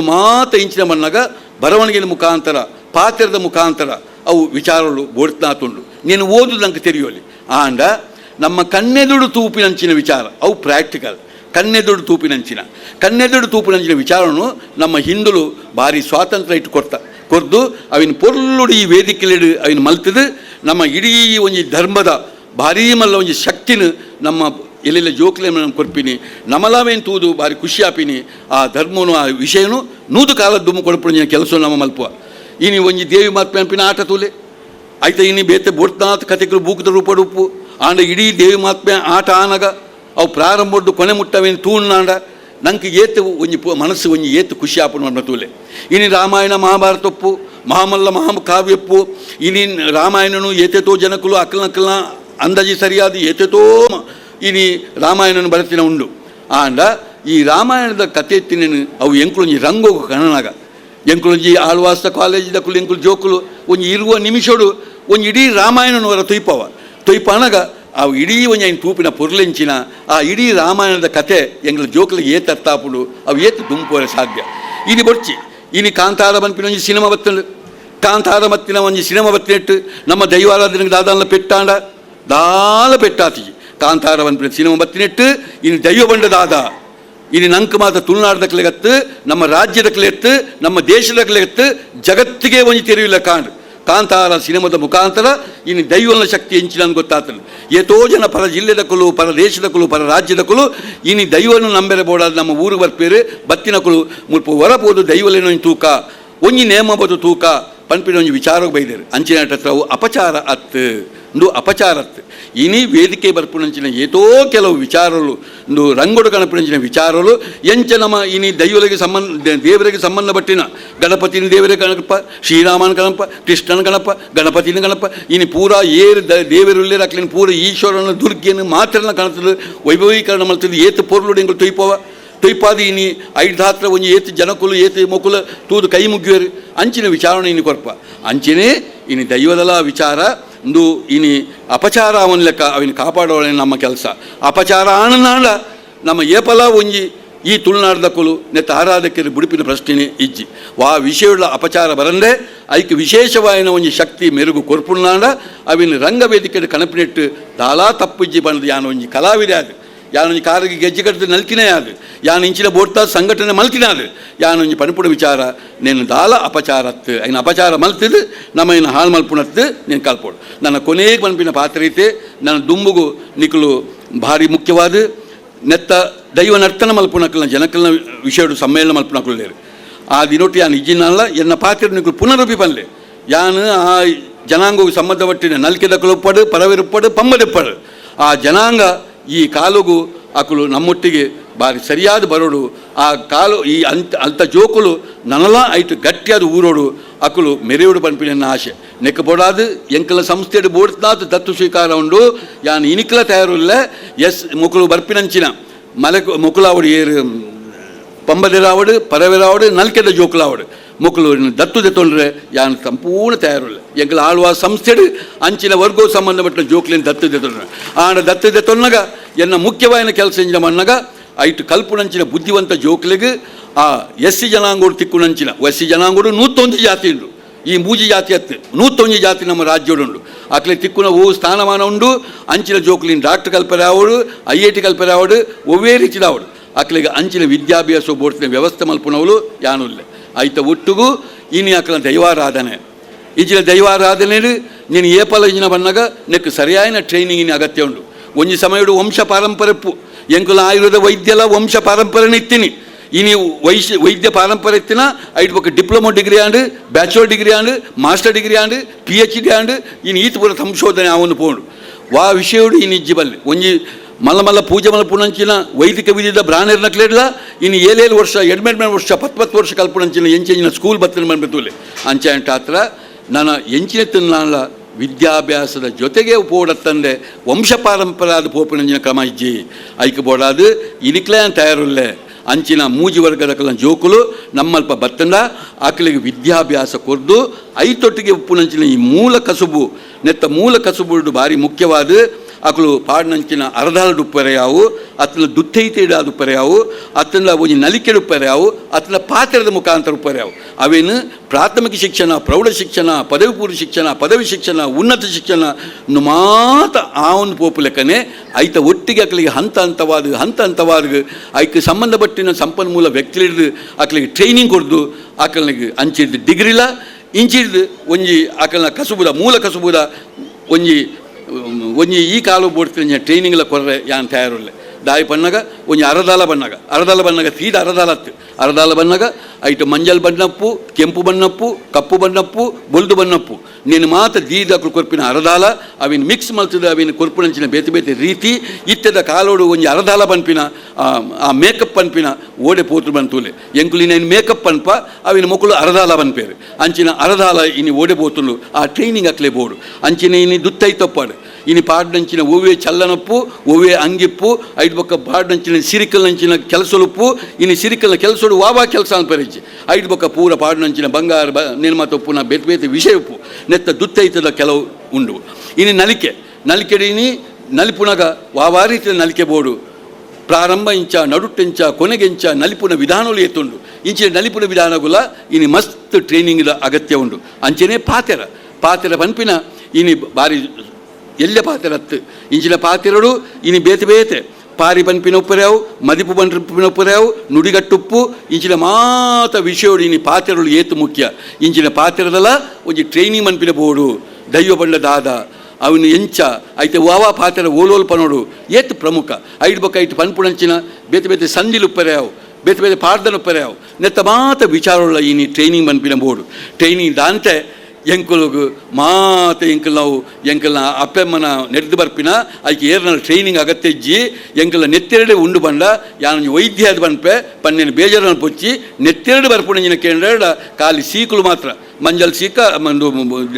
ಮಾತ ಇಂಚಿನ ಮಣ್ಣಾಗ ಬರವಣಿಗೆಯ ಮುಖಾಂತರ, ಪಾತ್ರದ ಮುಖಾಂತರ ಅವು ವಿಚಾರಗಳು ಬೋಡ್ತಾತುಂಡು ನೀನು ಓದು ನಂಗೆ ತೆರೆಯೋಲಿ ಆಂಡ, ನಮ್ಮ ಕನ್ನೆದುಡು ತೂಪಿನಂಚಿನ ವಿಚಾರ, ಅವು ಪ್ರಾಕ್ಟಿಕಲ್ ಕನ್ನೆದುಡು ತೂಪಿನಂಚಿನ. ಕನ್ನೆದುಡು ತೂಪಿನಂಚಿನ ವಿಚಾರನು ನಮ್ಮ ಹಿಂದುಲು ಭಾರಿ ಸ್ವಾತಂತ್ರ್ಯ ಇಟ್ಟು ಕೊಡ್ತ. ಕೊರ್ದು, ಅವಿನ ಪೊರ್ಲುಡು ಈ ವೇದಿಕೆಲಿಡು ಅವಿನ ಮಲ್ತದು, ನಮ್ಮ ಇಡೀ ಒಂದು ಧರ್ಮದ ಭಾರೀ ಮಲ್ಲ ಒಂದು ಶಕ್ತಿನ ನಮ್ಮ ಎಲ್ಲೆಲ್ಲ ಜೋಕ್ಲೆ ನಮ್ಮ ಕೊರ್ಪಿನಿ, ನಮಲಾವೇನು ತೂದು, ಭಾರಿ ಖುಷಿ ಆಪಿನಿ. ಆ ಧರ್ಮನು, ಆ ವಿಷಯನು ನೂದು ಕಾಲದ ದುಮ್ಮು ಕೆಲಸ ನಮ್ಮ ಮಲ್ಪುವ. ಇನಿ ಒಂಜಿ ದೇವಿ ಮಾತ್ಮೆ ಅನ್ಪಿನ ಆಟ ತೂಲೆ. ಆಯ್ತಾ ಇನ್ನು ಬೇತೆ ಬೋಟ್ನಾಥ್ ಕಥೆಗಳು ಬೂಕದ ರೂಪ ರೂಪು ಆಂಡ ಇಡೀ ದೇವಿ ಮಾತ್ಮೆ ಆಟ ಆನಗ, ಅವು ಪ್ರಾರಂಭದ್ದು ಕೊನೆ ಮುಟ್ಟವೇನು ತೂಣ್ಣಾಂಡ ನಂಗೆ ಏತು ಒಂಜಿ ಮನಸ್ಸು ಒಂಜಿ ಏತು ಖುಷಿ ಆಪಣ ತೂಲೆ. ಇನಿ ರಾಮಾಯಣ ಮಹಾಭಾರತಪ್ಪು ಮಹಾಮಲ್ಲ ಮಹಾಕಾವ್ಯಪ್ಪು ಇನಿ ರಾಮಾಯಣನು ಏತೆತೋ ಜನಕುಲು ಅಂದಜಿ ಅಂದಾಜಿ ಸರಿಯಾದ, ಏತೆತೋ ಮ- ರಾಮಾಯಣನ ರಾಮಾಯಣನು ಬರೆತಿನ ಉಂಡು ಆಂಡ ಈ ರಾಮಾಯಣದ ಕಥೆ ಎತ್ತಿನೇನು ಅವು ಎಂಕ್ಲೊಂಜಿ ರಂಗೋಗು ಕಣನಾಗ. ಎಂಕುಲೊಂಜಿ ಆಳ್ವಾಸ ಕಾಲೇಜಿದ ಕುಲು ಎಂಕುಲು ಜೋಕುಲು ಒಂಜಿ ಇರುವ ನಿಮಿಷಡು ಒಂಜಿ ಇಡೀ ರಾಮಾಯಣನವರ ತೊಯ್ಪವ. ತುಯ್ಪನಗ ಅವು ಇಡೀ ಒಂಜಿ ಐನು ತೂಪಿನ ಪೊರ್ಲೆಂಚಿನ ಆ ಇಡೀ ರಾಮಾಯಣದ ಎಂಗ್ಲ ಜೋಕುಲಿಗೆ ಏತ್ ತರ್ತಾಪುಡು ಅವು ಏತ್ ದುಂಪುವರೆ ಸಾಧ್ಯ. ಇನಿ ಬೊಡ್ಚಿ ಇನಿ ಕಾಂತಾರ ಬಂಪಿನ ಒಂಜಿ ಸಿನಿಮಾ ಬತ್ತಂಡು. ಕಾಂತಾರ ಮತ್ತಿನ ಒಂಜಿ ಸಿನಿಮಾ ಬತ್ತಿನೆಟ್ಟು ನಮ್ಮ ದೈವಾರಾಧನೆಗೆ ದಾದಾಲ ಪೆಟ್ಟಾಂಡ, ದಾಲ ಪೆಟ್ಟಾತಿಜಿ. ಕಾಂತಾರ ಬನ್ಪಿನ ಸಿನಿಮಾ ಬತ್ತಿನಿಟ್ಟು ಇನ್ನು ದೈವ ಬಂಡದಾದ, ಇನ್ನು ನಂಕ ಮಾತ್ರ ತುಳುನಾಡದಕ್ಲೆಗತ್ತು ನಮ್ಮ ರಾಜ್ಯದಕ್ಲೆತ್ತು ನಮ್ಮ ದೇಶದಕ್ಲೆತ್ತು ಜಗತ್ತಿಗೆ ಒಂದು ತೆರೆಯಿಲ್ಲ ಕಾಂಡ್. ಕಾಂತಾರ ಸಿನಿಮಾದ ಮುಖಾಂತರ ಇನ್ನು ದೈವನ ಶಕ್ತಿ ಹೆಂಚಿನ ಗೊತ್ತಾಗ್ತದೆ. ಎಷ್ಟೋ ಜನ ಪರ ಜಿಲ್ಲೆದ ಕುಲು, ಪರ ದೇಶದ ಕುಲು, ಪರ ರಾಜ್ಯದ ಕುಲು, ಇನ್ನು ನಂಬೆರೆ ಬೋಡಾದ ನಮ್ಮ ಊರು ಬರ್ಪೇರು ಬತ್ತಿನ ಕುಲು, ಮುಲ್ಪ ಹೊರಬೋದು ದೈವಲೇನೋ ತೂಕ, ಒಂಜಿ ನೇಮ ಬೋದು ತೂಕ ಪನ್ಪಿನ ಒಂಜಿ ವಿಚಾರಕ್ಕೆ ಬೈದೇರು. ಅಂಚಿನ ಅಪಚಾರ ಅತ್ತು. ಇಂದು ಅಪಚಾರತ್ ಇನಿ ವೇದಿಕೆ ಬರ್ಪುನಂಚಿನ ಏತೋ ಕೆಲವು ವಿಚಾರಗಳು ಇಂದು ರಂಗೊಡು ಕಣಪಿನಂಚಿನ ವಿಚಾರಗಳು, ಎಂಚ ನಮ್ಮ ಇನಿ ದೈವರಿಗೆ ಸಂಬಂಧ ದೇವರಿಗೆ ಸಂಬಂಧ ಪಟ್ಟಿನ ಗಣಪತಿನ ದೇವರೇ ಗಣಪ ಶ್ರೀರಾಮನ ಗಣಪ ಕೃಷ್ಣನ ಗಣಪ ಗಣಪತಿನ ಗಣಪ ಇನಿ ಪೂರ ಏರು ದ, ದೇವರುಳ್ಳೇ ಅಕ್ಲಿನ ಪೂರ ಈಶ್ವರನ ದುರ್ಗಿಯನ್ನು ಮಾತ್ರನ ಕಾಣ್ತದೆ, ವೈಭವೀಕರಣ ಮಾಡ್ತದೆ, ಏತು ಪೊರ್ಲು ಎಂಗಳು ತೊಯ್ಪವ. ತೊಯ್ಪಾದಿ ಇನಿ ಐದು ಧಾತ್ರ ಒಂಜಿ ಏತು ಜನಕುಲು, ಏತು ಮೊಕುಲ ತೂದು ಕೈ ಮುಗಿಯುವರು ಅಂಚಿನ ವಿಚಾರಣೆ ಇನಿ ಕೊರ್ಪ. ಅಂಚಿನೇ ಇನಿ ದೈವದಲ ವಿಚಾರ ಇಂದು ಇನಿ ಅಪಚಾರ ಅವನ ಲೆಕ್ಕ ಅವನ ಕಾಪಾಡೋಳೆ ನಮ್ಮ ಕೆಲಸ. ಅಪಚಾರ ಆನನಾಡ ನಮ್ಮ ಏಪಲ ಒಂಜಿ ಈ ತುಳುನಾಡದ ಕುಲು ನೆತ್ತ ಆರಾಧಕರು ಬುಡುಪಿನ ಪ್ರಶ್ನೆ ಇಜ್ಜಿ. ವಾ ವಿಷಯವುಳ್ಳ ಅಪಚಾರ ಬರಂದೆ ಐಕ್ ವಿಶೇಷವಾಯಿನ ಒಂಜಿ ಶಕ್ತಿ ಮೆರುಗು ಕೊರ್ಪುನಾಡ ಅವಿನ ರಂಗವೇದಿಕೆ ಕಣಪಿನೆಟ್ಟು ದಾಲಾ ತಪ್ಪುಜ್ಜಿ ಬಂದದು ಯಾನ ಒಂಜಿ ಕಲಾವಿದೆ ಯಾನೊಂದು ಕಾರ್ಗೆ ಗೆಜ್ಜೆ ಕಟ್ಟಿದ ನಲ್ಕಿನೇ ಅದು ಯಾನು ಇಂಚಿನ ಬೋಡ್ತಾ ಸಂಘಟನೆ ಮಲ್ತಿನಾದು ಯಾನೊಂದು ಪಣಪುಡು ವಿಚಾರ ನೇನು ದಾಲ ಅಪಚಾರತ್ತು ಐನ ಅಪಚಾರ ಮಲ್ತಿದ್ದು ನಮ್ಮ ಏನು ಹಾಳು ಮಲ್ಪುಣತ್ತು ನೀನು ಕಲ್ಪೋಡು ನನ್ನ ಕೊನೆಗೆ ಮನಪಿನ ಪಾತ್ರ ಐತೆ ನನ್ನ ದುಂಬುಗು ನಿಕ್ಕಲು ಭಾರಿ ಮುಖ್ಯವಾದ ನೆತ್ತ ದೈವ ನರ್ತನ ಮಲ್ಪುಣಕ್ಕಲ್ಲ ಜನಕಲ್ನ ವಿಷಯಡು ಸಮ್ಮೇಳನ ಮಲ್ಪುಣಕ್ಕಳ್ಳೇರು ಆ ದಿನೊಟ್ಟು ಯಾನು ಇಜ್ಜಿನಲ್ಲ ಎನ್ನ ಪಾತ್ರ ನಿಕ್ಕಲು ಪುನರೂಪಿ ಬಂದೆ ಯಾನು ಆ ಜನಾಂಗವು ಸಂಬಂಧಪಟ್ಟಿನ ನಲ್ಕಿದ ಕಲುಪ್ಪಡು ಪರವಿರುಪ್ಪಡು ಪಮ್ಮದಿಪ್ಪಡು ಆ ಜನಾಂಗ ಈ ಕಾಲುಗು ಅಕುಲು ನಮ್ಮೊಟ್ಟಿಗೆ ಬಾರಿ ಸರಿಯಾದ ಬರೋಡು. ಆ ಕಾಲು, ಈ ಅಂತ ಅಂಥ ಜೋಕುಲು ನನಲ ಐಟು ಗಟ್ಟಿಯಾದ ಊರೋಡು ಅಕುಲು ಮೆರೆಯೋಡು ಪನ್ಪಿನ ಆಶೆ. ನೆಕ್ಕ ಬೋಡಾದು, ಎಂಕಲ ಸಂಸ್ಥೆಡು ಬೋಡ್ತಾತು ದತ್ತು ಸ್ವೀಕಾರ ಉಂಡು. ಯಾನ್ ಇನಿಕಲ ತಯಾರುಲ್ಲ, ಎಸ್ ಮುಕುಲು ಬರ್ಪಿನಂಚಿನ. ಮಲೆ ಮುಕುಲಾವಡು ಏರು, ಪಂಬದಿರಾವಡು, ಪರವಿರಾವಡು ನಲ್ಕೆದ ಜೋಕುಲಾವಡು. ಮುಕುಲು ದತ್ತು ದೆತ್ತೊಂಡ್ರೆ ಯಾನ್ ಸಂಪೂರ್ಣ ತಯಾರಿಲ್ಲ. ಎಂಕಲ ಆಳ್ವ ಸಂಸ್ಥೆಡು ಅಂಚಿನ ವರ್ಗೋ ಸಂಬಂಧಪಟ್ಟ ಜೋಕ್ಲಿನ ದತ್ತು ದೆತ್ತೊಂಡ್ರೆ ಆಂಡ ದತ್ತು ದೆತ್ತೊನ್ನಗ ಎನ್ನ ಮುಖ್ಯವಾಯಿನ ಕೆಲಸ ಇಂಜ ಮನ್ನಗ ಐಟು ಕಲ್ಪುನಂಚಿನ ಬುದ್ಧಿವಂತ ಜೋಕ್ಲಿಗೆ, ಆ ಎಸ್ ಸಿ ಜನಾಂಗೋಡು ತಿಕ್ಕುನಂಚಿನ ಎಸ್ ಸಿ ಜನಾಂಗೋಡು ನೂತೊಂದು ಜಾತಿ ಉಂಡು. ಈ ಮೂಜಿ ಜಾತಿ ಅತ್ತೆ ನೂತೊಂದು ಜಾತಿ ನಮ್ಮ ರಾಜ್ಯೋಡುಂಡು ಅಕ್ಲೆ ತಿಕ್ಕುನ ಓ ಸ್ಥಾನಮಾನ ಉಂಡು, ಅಂಚಿನ ಜೋಕ್ಲಿನ ಡಾಕ್ಟರ್ ಕಲ್ಪರೆ ಆವಡು ಐ ಐ ಟಿ ಕಲ್ಪರೆ ಆವಡು ಒವ್ವೇ ಅಕ್ಲೆಗೆ ಅಂಚಿನ ವಿದ್ಯಾಭ್ಯಾಸ ಬೋಡ್ತಿನ ವ್ಯವಸ್ಥೆ ಮಲ್ಪುನವಳು ಯಾನುಲ್ಲೆ ಐತ ಒಟ್ಟುಗು, ಇನಿ ಅಕ್ಲ ದೈವಾರಾಧನೆ. ಇಜ್ಜಿನ ದೈವಾರಾಧನೆ ನೀನು ಏಪಲ ಇಜಿನ ಬನ್ನಗ ನೆಕ್ ಸರಿಯಾಯಿನ ಟ್ರೈನಿಂಗಿನ ಅಗತ್ಯ ಉಂಡು ಒಂಜಿ ಸಮಯಡು ವಂಶ ಪಾರಂಪರೆಪ್ಪು ಎಂಕುಲ ಆಯುರ್ವೇದ ವೈದ್ಯಲ ವಂಶ ಪಾರಂಪರೆನ ಇತ್ತೀನಿ. ಇನಿ ವೈಶ್ಯ ವೈದ್ಯ ಪಾರಂಪರೆ ಇತ್ತಿನ ಐಟ್ ಬೊಕ್ಕ diploma degree and, bachelor degree and, master degree and P H D and ಇನ್ನು ಈತ ಪೂರ ಸಂಶೋಧನೆ ಅವನು ಪೋಂಡು ವಾ ವಿಷಯಡು ಇನ್ನು ಇಜ್ಜಿ ಬಲ್ಲೆ. ಒಂಜಿ ಮಲ್ಲ ಮಲ್ಲ ಪೂಜೆ ಮಲ್ಪುನಂಚಿನ ವೈದಿಕ ವಿಧಿದ ಬ್ರಾಣೆರ್ನಕ್ಲೇಡ್ಲ ಇನ್ನು ಏಳೇಳು ವರ್ಷ ಎಡ್ಮೆಡ್ ಮನ್ ವರ್ಷ ಪತ್ತು ವರ್ಷ ಕಲ್ಪುನಂಚಿನ ಎಂಚಿನ ಸ್ಕೂಲ್ ಬತ್ತಿನ ಬಂದ್ಬಿತ್ತುಲೆ ಅಂಚ ಅಂಟ ಹತ್ರ ನಾನು ಎಂಚಿನ ತಿನ್ನಲ್ಲ ವಿದ್ಯಾಭ್ಯಾಸದ ಜೊತೆಗೆ ಪೋಡತ್ತಂದೆ ವಂಶ ಪಾರಂಪರಾದ ಪೋಪಿನಂಚಿನ ಕ್ರಮ ಇಜ್ಜಿ. ಐಕೆ ಬೋಡಾದು ಇನಿಕ್ಲೇ ತಯಾರುಲ್ಲೆ. ಅಂಚಿನ ಮೂಜಿ ವರ್ಗದ ಕಲ ಜೋಕುಲು, ನಮ್ಮಲ್ಪ ಬತ್ತಂದ ಆಕಲಿಗೆ ವಿದ್ಯಾಭ್ಯಾಸ ಕೊರ್ದು, ಐತೊಟ್ಟಿಗೆ ಉಪ್ಪುನಂಚಿನ ಈ ಮೂಲ ಕಸುಬು, ನೆತ್ತ ಮೂಲ ಕಸುಬು ಬಾರಿ ಮುಖ್ಯವಾದ ಅಕಲು ಪಾಡ್ನಂಚಿನ ಅರದಾಲು ಉಪ್ಪರೆಯಾವು ಅತನ ದುತ್ತೈತೇಡಾದ ಉಪ್ಪರೆಯಾವು ಅತನ ಒಂಜಿ ನಲಿಕೆಡು ಉಪ್ಪರೆಯಾವು ಅತನ ಪಾತ್ರದ ಮುಖಾಂತರ ಉಪ್ಪರೆಯಾವು ಅವೇನು ಪ್ರಾಥಮಿಕ ಶಿಕ್ಷಣ, ಪ್ರೌಢ ಶಿಕ್ಷಣ ಪದವಿ ಪೂರ್ವ ಶಿಕ್ಷಣ, ಪದವಿ ಶಿಕ್ಷಣ, ಉನ್ನತ ಶಿಕ್ಷಣ ಮಾತ ಆವನ್ ಪೋಪು ಲೆಕ್ಕನೆ ಐತ ಒಟ್ಟಿಗೆ ಅಕಲಿಗೆ ಹಂತ ಹಂತವಾದ ಹಂತ ಹಂತವಾದ ಐಕ್ಕೆ ಸಂಬಂಧಪಟ್ಟಿನ ಸಂಪನ್ಮೂಲ ವ್ಯಕ್ತಿಲಿಡ್ದು ಅಕಲಿಗೆ ಟ್ರೈನಿಂಗ್ ಕೊಡ್ದು ಆಕಲಿಗೆ ಅಂಚಿಡ್ದು ಡಿಗ್ರಿಲ ಇಂಚಿಡ್ದು ಒಂಜಿ ಆಕಲ್ನ ಕಸುಬುದ, ಮೂಲ ಕಸುಬುದ ಒಂಜಿ ಒಂಜಿ ಈ ಕಾಲು ಬೋಡ್ತಿನ ಟ್ರೈನಿಂಗ್ಲ ಕೊರ್ರೆ ಯಾನ್ ತಯಾರುಲ್ಲೆ ದಾಯಿ ಬಣ್ಣಗ, ಒಂಜಿ ಅರದಾಲ ಬಣ್ಣಗ. ಅರದಾಲ ಬಣ್ಣಗ ಸೀದ ಅರದಾಲತ್ತು. ಅರದಾಲ ಬಣ್ಣಗ, ಐಟು ಮಂಜಲ್ ಬಣ್ಣಪ್ಪು, ಕೆಂಪು ಬಣ್ಣಪ್ಪು, ಕಪ್ಪು ಬಣ್ಣಪ್ಪು, ಬೊಲ್ದು ಬಣ್ಣಪ್ಪು. ನೀನು ಮಾತ ದೀದಕ್ಲು ಕೊರ್ಪಿನ ಅರದಾಲ, ಅವಿನ ಮಿಕ್ಸ್ ಮಲ್ತದ ಅವಿನ ಕೊರ್ಪುನಂಚಿನ ಬೇತೆ ಬೇತೆ ರೀತಿ, ಇತ್ತದ ಕಾಲೋಡು ಒಂಜಿ ಅರದಾಲ ಪನ್ಪಿನ ಆ- ಆ ಮೇಕಪ್ ಪನ್ಪಿನ ಓಡೆ ಪೋತು ಬಂತುಲೆ. ಎಂಕುಲಿನ ಮೇಕಪ್ ಪನ್ಪ ಅವಿನ ಮೊಕ್ಕಲು ಅರದಾಲ ಬನ್ಪೇರು ಅಂಚಿನ ಅರದಾಲ ಇನಿ ಓಡೆ ಪೋತುಲು ಆ ಟ್ರೈನಿಂಗ್ ಅಕ್ಲೆ ಬೋಡು. ಅಂಚಿನ ಇನಿ ದುತ್ತೈ ತಪ್ಪಾಡು. ಇನಿ ಪಾಡ್ನಂಚಿನ ಒವ್ವೆ ಚಲ್ಲನಪ್ಪು ಒವ್ವೆ ಅಂಗಿಪ್ಪು ಐದು ಬೊಕ್ಕ ಪಾಡ್ನಂಚಿನ ಸಿರಿಕಲ್ನಂಚಿನ ಕೆಲಸಲುಪ್ಪು ಇನಿ ಸಿರಿಕಲ್ನ ಕೆಲಸಡು ವಾವಾ ಕೆಲಸ ಅನ್ಪರಿಚಿ ಐದು ಬೊಕ್ಕ ಪೂರ ಪಾಡ್ನಂಚಿನ ಬಂಗಾರ ಬ ನಿರ್ಮ ತಪ್ಪುನ ಬೇತೆ ಬೇತೆ ವಿಷಯ ಉಪ್ಪು ನೆತ್ತ ದುತ್ತೈತದ ಕೆಲವು ಉಂಡು ಇನಿ ನಲಿಕೆ ನಲಿಕೆಡಿ ಇನಿ ನಲಿಪುನಗ ವಾವಾ ರೀತಿಯ ನಲಿಕೆ ಬೋಡು ಪ್ರಾರಂಭ ಇಂಚ ನಡುಟ್ಟೆಂಚ ಕೊನೆಗೆಂಚ ನಲಿಪುನ ವಿಧಾನಗಳು ಎತ್ತುಂಡು ಇಂಚಿನ ನಲಿಪುನ ವಿಧಾನಗುಲ ಇನಿ ಮಸ್ತ್ ಟ್ರೈನಿಂಗ್ದ ಅಗತ್ಯ ಉಂಡು ಅಂಚನೆ ಪಾತೆರ ಪಾತೆರ ಪನ್ಪಿನ ಇನಿ ಬಾರಿ ಎಲ್ಲ ಪಾತೆರತ್ತು ಇಂಚಿನ ಪಾತೆರಡು, ಇನಿ ಬೇತೆ ಬೇತೆ. ಪಾರಿ ಪನ್ಪಿನ ಉಪ್ಪರ್ಯಾವು ಮದಿಪು ಪನ್ಪಿನ ಉಪ್ಪರ್ಯಾವು ನುಡಿಗಟ್ಟುಪ್ಪು ಇಂಚಿನ ಮಾತ ವಿಷಯೋಡು ಇನಿ ಪಾತೆರಳು ಏತು ಮುಖ್ಯ. ಇಂಚಿನ ಪಾತೆರದಲ್ಲ ಒಂಜಿ ಟ್ರೈನಿಂಗ್ ಮನ್ಪಿನ ಬೋಡು ದೈವ ಬಂಡ ದಾದ. ಅವನು ಎಂಚ, ಐತೆ ವಾವಾ ಪಾತ್ರ ಓಲೋಲ್ ಪನೋಡು ಏತ್ ಪ್ರಮುಖ. ಐದು ಬೊಕ್ಕ ಐಟು ಪನ್ಪುಣಂಚಿನ ಬೇತೆ ಬೇತೆ ಸಂಧಿಲು ಉಪ್ಪರೆಯಾವು ಬೇತೆ ಬೇತೆ ಪಾರ್ದನ ಉಪ್ಪರೆಯಾವು ನೆತ್ತ ಮಾತ ವಿಚಾರವುಳ್ಳ ಈ ಟ್ರೈನಿಂಗ್ ಮನ್ಪಿನ ಬೋಡು ಟ್ರೈನಿಂಗ್ ದಾಂತೆ ಎಂಕುಲುಗು ಮಾತೆ ಎಂಕಲ್ ನಾವು ಎಂಕಲ್ನ ಅಪ್ಪೆಮ್ಮನ ನೆರೆದು ಬರ್ಪಿನ ಅದಕ್ಕೆ ಏರ್ನ ಟ್ರೈನಿಂಗ್ ಅಗತ್ಯ ಇಜ್ಜಿ. ಎಂಕಲ್ನ ನೆತ್ತೆರಡೆ ಉಂಡು ಬಂಡ ಯಾನ ವೈದ್ಯ ಅದು ಬಂದ್ಪೆ, ಪನ್ನೆನ ಬೇಜಾರನ್ನು ಪೊಚ್ಚಿ, ನೆತ್ತೆರಡು ಬರ್ಪುಣಂಜಿನ ಕೇಂದ್ರ ಖಾಲಿ ಸೀಕುಲು ಮಾತ್ರ. ಮಂಜಲ್ ಸೀಕ, ಒಂದು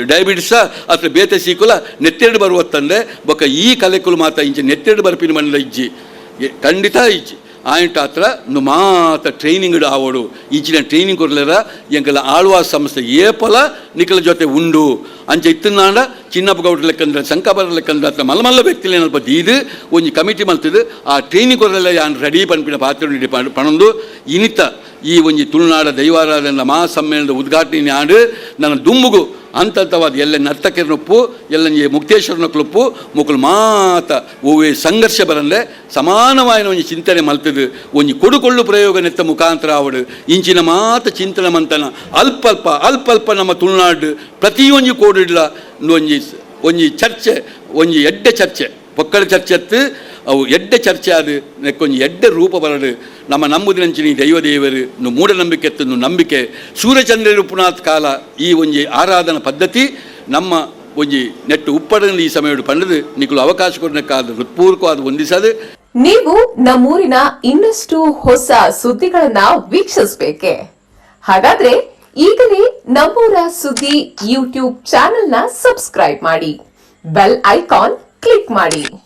ಡಯಾಬಿಟಿಸ ಅಥವಾ ಬೇತೆ ಸೀಕುಲ, ನೆತ್ತೆರಡು ಬರುವತ್ತಂದೆ. ಬೊಕ್ಕ ಈ ಕಲೆಕುಲು ಮಾತ ಇಂಚೆ ನೆತ್ತೆರಡು ಬರ್ಪಿನ ಮನೆಲ ಇಜ್ಜಿ. ಖಂಡಿತ ಇಜ್ಜಿ. ಹತ್ರ ನು ಮಾತ ಟ್ರೈನಿಂಗ್ ಆವಡು. ಇಂಚಿನ ಟ್ರೈನಿಂಗ್ ಕೊರ್ಲೆರ ಎಂಕಲ ಆಳ್ವಾಸ್ ಸಂಸ್ಥೆ ಏಪಲ ನಿಕಲ ಜೊತೆ ಉಂಡು. ಅಂಚೆ ಇತ್ತನಾಂಡ ಚಿನ್ನಪ್ಪ ಗೌಡ್ರ ಲೆಕ್ಕಂದ್ರೆ ಶಂಕಬರ ಲೆಕ್ಕಂದ್ರೆ ಹತ್ರ ಮಲ್ಲ ಮಲ್ಲ ವ್ಯಕ್ತಿಲಿ ಏನಲ್ಪ ದೀದು ಒಂಜಿ ಕಮಿಟಿ ಮಲ್ತದು. ಆ ಟ್ರೈನಿಂಗ್ ಕೊರಲೆಲ್ಲ ಯಾನ್ ರೆಡಿ ಪನ್ಪಿನ ಪಾತ್ರ ಪಣಂದು. ಇನಿತ ಈ ಒಂಜಿ ತುಳುನಾಡ ದೈವಾರಾಧನ ಮಹಾ ಸಮ್ಮೇಳನದ ಉದ್ಘಾಟನೆ ಆಡು. ನನ್ನ ದುಂಬುಗು ಹಂತವಾದ ಎಲ್ಲ ನರ್ತಕರನೊಪ್ಪು ಎಲ್ಲ ಮುಕ್ತೇಶ್ವರನೊಕ್ಲೊಪ್ಪು ಮುಕ್ಕಲು ಮಾತ ಓವೇ ಸಂಘರ್ಷ ಬರಲ್ಲೇ ಸಮಾನವಾಯಿನ ಒಂಜಿ ಚಿಂತನೆ ಮಲ್ತದು. ಒಂಜಿ ಕೊಡುಕೊಳ್ಳು ಪ್ರಯೋಗ ನೆತ್ತ ಮುಖಾಂತರ ಆವಡು ಇಂಚಿನ ಮಾತ ಚಿಂತನೆ ಮಂತನ ಅಲ್ಪ ಅಲ್ಪ ಅಲ್ಪ ಅಲ್ಪ ನಮ್ಮ ತುಳುನಾಡು ಪ್ರತಿಯೊಂಜಿ ಕೋಡಿಡ್ಲ ಒಂಜಿ ಒಂಜಿ ಚರ್ಚೆ ಒಂಜಿ ಎಡ್ಡೆ ಚರ್ಚೆ. ಪೊಕ್ಕಳ ಚರ್ಚೆ ಎತ್ತು, ಅವು ಎಡ್ಡೆ ಚರ್ಚೆ ಅದು ನೆಕ್ಕೊಂಜಿ ಎಡ್ಡೆ ರೂಪ ಬರಡು. ನಮ್ಮ ನಂಬುದಿನಂಚಿನ ದೈವ ದೇವರು ಮೂಢನಂಬಿಕೆ ಎತ್ತು ನಂಬಿಕೆ. ಸೂರ್ಯಚಂದ್ರ ರೂಪನಾಥ್ ಕಾಲ ಈ ಒಂಜಿ ಆರಾಧನಾ ಪದ್ಧತಿ, ನಮ್ಮ ಒಂಜಿ ನೆಟ್ಟು ಉಪ್ಪಡನಲ್ಲಿ ಈ ಸಮಯ ಪಂಡದು. ನಿಕ್ಕಲು ಅವಕಾಶ ಕೊಡಬೇಕಾದ ಹೃತ್ಪೂರ್ವಕವಾದ ಹೊಂದಿಸದು. ನೀವು ನಮ್ಮೂರಿನ ಇನ್ನಷ್ಟು ಹೊಸ ಸುದ್ದಿಗಳನ್ನ ವೀಕ್ಷಿಸಬೇಕೆ? ಹಾಗಾದ್ರೆ ಈಗಲೇ ನಮ್ಮೂರ ಸುದ್ದಿ ಯೂಟ್ಯೂಬ್ ಚಾನೆಲ್ನ ಸಬ್ಸ್ಕ್ರೈಬ್ ಮಾಡಿ. ಬೆಲ್ ಐಕಾನ್ ಕ್ಲಿಕ್ ಮಾಡಿ.